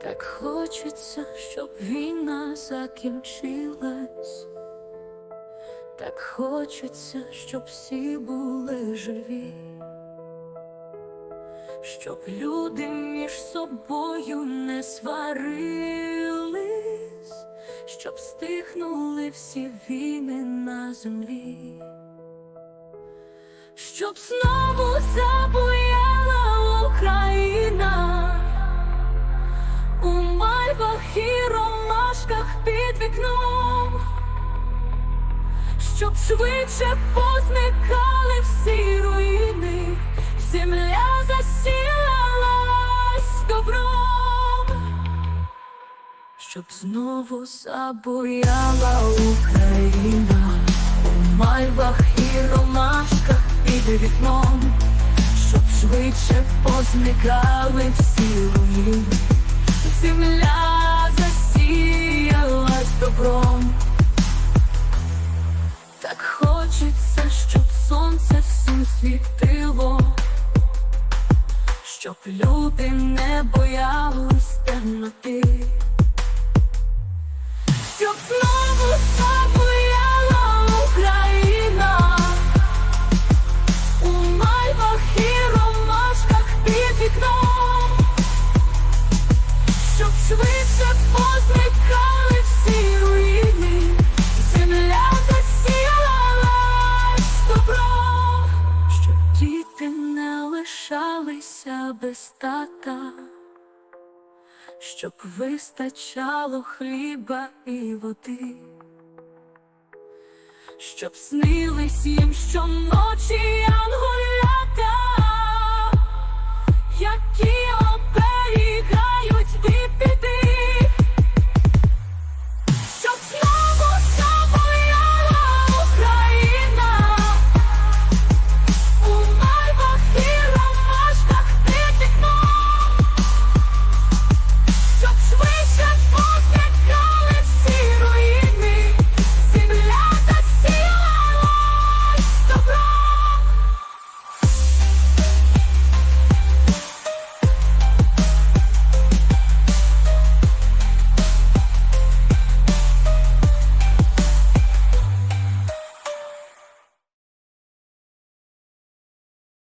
Так хочеться, щоб війна закінчилась. Так хочеться, щоб всі були живі, щоб люди між собою не сварились, щоб стихнули всі війни на землі, щоб знову і ромашках під вікном, щоб швидше позникали всі руїни, земля засіялась добром, щоб знову забуяла Україна. У мальвах і ромашках під вікном, щоб швидше позникали всі руїни земля засіялась добром. Так хочеться, щоб сонце всім світило, щоб люди не боялись темноти, щоб знову лишалися без тата, щоб вистачало хліба і води, щоб снились їм щоночі